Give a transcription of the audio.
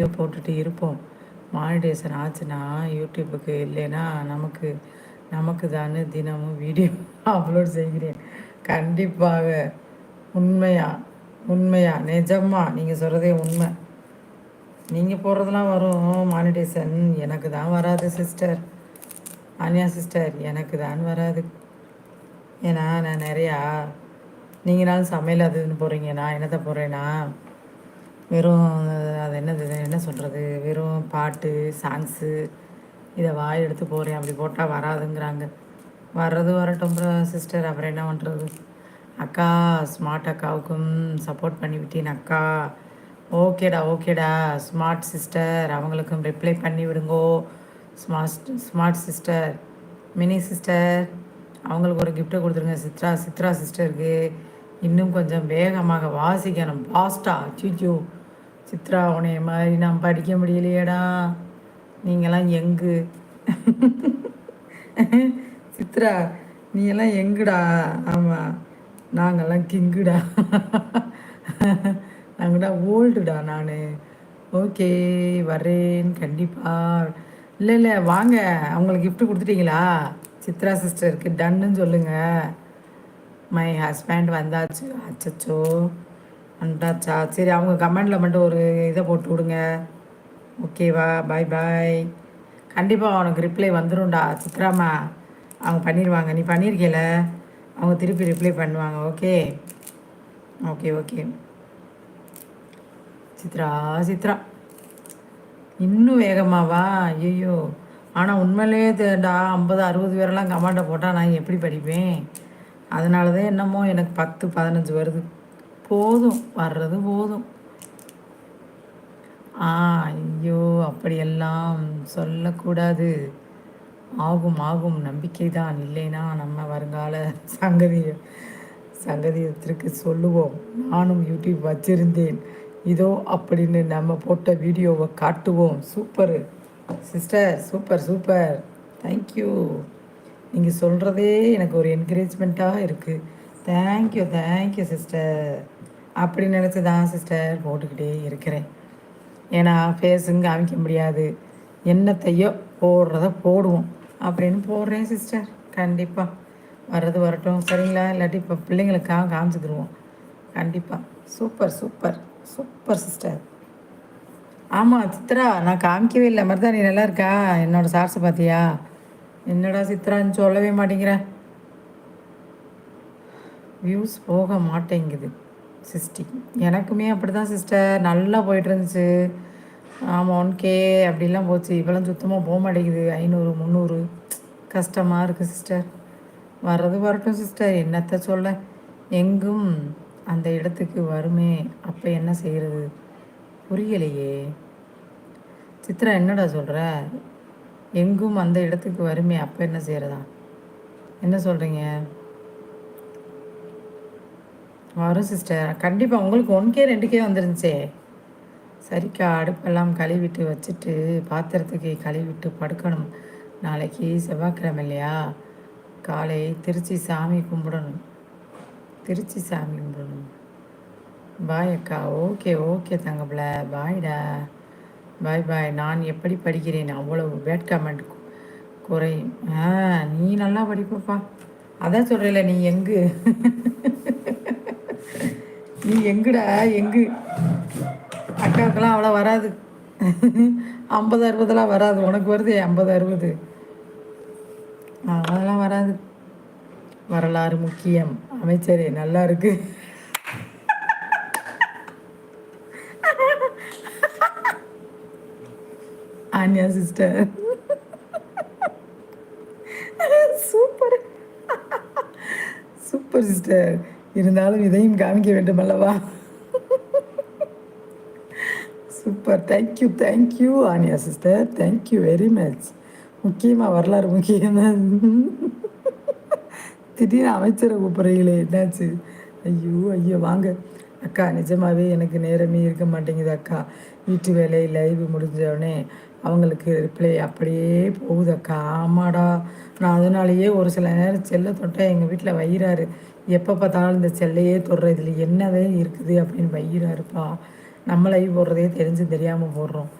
Video போட்டுட்டு இருப்போம். Monetisation ஆச்சுன்னா யூடியூப்புக்கு இல்லைன்னா நமக்கு நமக்கு தானே தினமும் வீடியோ அப்லோட் செய்கிறேன். கண்டிப்பாக உண்மையா உண்மையா நிஜமா நீங்கள் சொல்கிறதே உண்மை. நீங்கள் போடுறதெல்லாம் வரும். மானிடேஷன் எனக்கு தான் வராது சிஸ்டர் அன்யா சிஸ்டர் எனக்கு தான் வராது. ஏன்னா நான் நிறையா நீங்களாலும் சமையல் அதுன்னு போகிறீங்க நான் என்னத்தை போகிறேன்னா வெறும் சொல்கிறது வெறும் பாட்டு சாங்ஸு இதை வாய் எடுத்து போகிறேன் அப்படி போட்டால் வராதுங்கிறாங்க. வர்றது வரட்டும் சிஸ்டர் அப்புறம் என்ன பண்ணுறது அக்கா ஸ்மார்ட் அக்காவுக்கும் சப்போர்ட் பண்ணிவிட்டேன் அக்கா. ஓகேடா ஓகேடா ஸ்மார்ட் சிஸ்டர் அவங்களுக்கும் ரிப்ளை பண்ணி விடுங்கோ. Smart smart sister mini sister அவங்களுக்கு ஒரு கிஃப்ட்டை கொடுத்துருங்க சித்ரா சித்ரா சிஸ்டருக்கு இன்னும் கொஞ்சம் வேகமாக வாசிக்கணும் பாஸ்டா சிச்சோ சித்ரா உனைய மாதிரி நான் படிக்க முடியலையேடா. நீங்களாம் எங்கு? சித்ரா நீ எல்லாம் எங்குடா? ஆமாம் நாங்கள்லாம் கிங்குடா. நாங்கடா ஓல்டுடா நான். ஓகே வரேன் கண்டிப்பாக இல்லை இல்லை வாங்க. அவங்களுக்கு கிஃப்ட் கொடுத்துட்டீங்களா? சித்ரா சிஸ்டருக்கு டன்னு சொல்லுங்கள் மை ஹஸ்பண்ட் வந்தாச்சு. அச்சச்சோ. அண்டாச்சா சரி அவங்க கமெண்டில் மட்டும் ஒரு இதை போட்டு விடுங்க. ஓகேவா? பாய் பாய் கண்டிப்பாக அவனுக்கு ரிப்ளை வந்துடும்டா சித்ராமா. அவங்க பண்ணிடுவாங்க நீ பண்ணியிருக்கல அவங்க திருப்பி ரிப்ளை பண்ணுவாங்க. Okay. Okay okay. Chitra Chitra. இன்னும் வேகமாவா ஐயோ ஆனால் உண்மையிலேயே தேடா ஐம்பது அறுபது பேரெல்லாம் கமாண்டை போட்டால் நான் எப்படி படிப்பேன்? அதனால தான் என்னமோ எனக்கு பத்து பதினஞ்சு வருது. போதும் வர்றது போதும். ஆ ஐயோ அப்படியெல்லாம் சொல்லக்கூடாது. ஆகும் ஆகும். நம்பிக்கை தான். இல்லைன்னா நம்ம வருங்கால சங்கதிய சங்கதியத்திற்கு சொல்லுவோம். நானும் யூடியூப் வச்சிருந்தேன். இதோ அப்படின்னு நம்ம போட்ட வீடியோவை காட்டுவோம். Super. Sister super super. Thank you நீங்கள் சொல்கிறதே எனக்கு ஒரு என்கரேஜ்மெண்ட்டாக இருக்குது தேங்க்யூ தேங்க்யூ சிஸ்டர் அப்படி நினச்சி தான் சிஸ்டர் போட்டுக்கிட்டே இருக்கிறேன். ஏன்னா ஃபேஸுங்க காமிக்க முடியாது. என்னத்தையோ போடுறத போடுவோம். அப்படின்னு போடுறேன் சிஸ்டர் கண்டிப்பாக வர்றது வரட்டும். சரிங்களா? இல்லாட்டி இப்போ பிள்ளைங்களுக்காக காமிச்சுக்கிடுவோம் கண்டிப்பாக சூப்பர் சூப்பர் சூப்பர் சிஸ்டர் ஆமாம் சித்ரா நான் காமிக்கவே இல்லை. மாதிரி நீ நல்லா இருக்கா? என்னோடய சார்ஸை பார்த்தியா? என்னடா சித்ரான்னு சொல்லவே மாட்டேங்கிற. வியூஸ் போக மாட்டேங்குது. சிஸ்டி. எனக்குமே அப்படி தான் சிஸ்டர். நல்லா போயிட்டு இருந்துச்சு ஆமாம் ஒன் கே அப்படிலாம் போச்சு. இப்போலாம் சுத்தமாக போக மாட்டேங்குது. ஐநூறு முந்நூறு. கஷ்டமாக இருக்குது சிஸ்டர். வர்றது வரட்டும் சிஸ்டர். என்னத்தை சொல்ல? எங்கும் அந்த இடத்துக்கு வருமே. அப்போ என்ன செய்கிறது புரியலையே. சித்ரா என்னடா சொல்கிற எங்கும் அந்த இடத்துக்கு வருமே. அப்போ என்ன செய்கிறதா என்ன சொல்கிறீங்க வரும் சிஸ்டர் கண்டிப்பாக உங்களுக்கு ஒன் கே ரெண்டு கே வந்துருந்துச்சே. சரிக்கா அடுப்பெல்லாம் கழுவிட்டு வச்சுட்டு பாத்திரத்துக்கு கழுவிட்டு படுக்கணும். நாளைக்கு செவ்வாய்க்கிழமை இல்லையா? காலை திருச்சி சாமி கும்பிடணும். திருச்சி சாமி கும்பிடணும். பாய் அக்கா. ஓகே ஓகே தங்கப்பில பாய்டா பாய் பாய் நான் எப்படி படிக்கிறேன்? அவ்வளவு பேட் கமெண்ட் குறையும். ஆ நீ நல்லா படிப்பப்பா. அதான் சொல்கிறல நீ எங்கு? நீ எங்கடா? எங்கு? அக்காவுக்கெல்லாம் அவ்வளோ வராது. ஐம்பது அறுபதெல்லாம் வராது. உனக்கு வருது ஐம்பது அறுபது. அதெல்லாம் வராது. வரலாறு முக்கியம். அமைச்சரே நல்லா இருக்கு. Anya sister. Super. Super sister. இருந்தாலும் இதையும் காமிக்க வேண்டும் அல்லவா super thank you thank you Anya sister thank you very much முக்கியமாக வரலாறு முக்கியம்தான் திடீர்னு அமைச்சரை கூப்பிட்றீங்களே என்னாச்சு? ஐயோ ஐயோ வாங்க. அக்கா நிஜமாகவே எனக்கு நேரமே இருக்க மாட்டேங்குது அக்கா. வீட்டு வேலை லைவ் முடிஞ்சோடனே அவங்களுக்கு ரிப்ளை அப்படியே போகுது. அக்கா ஆமாடா. நான் அதனாலேயே ஒரு சில நேரம் செல்லை தொட்டால் எங்கள் வீட்டில் வயிறாரு எப்போ பார்த்தாலும் இந்த செல்லையே தொடுற இதில் என்னவே இருக்குது அப்படின்னு வயிறாருப்பா நம்ம லைவ் போடுறதே தெரிஞ்சு தெரியாமல் போடுறோம்.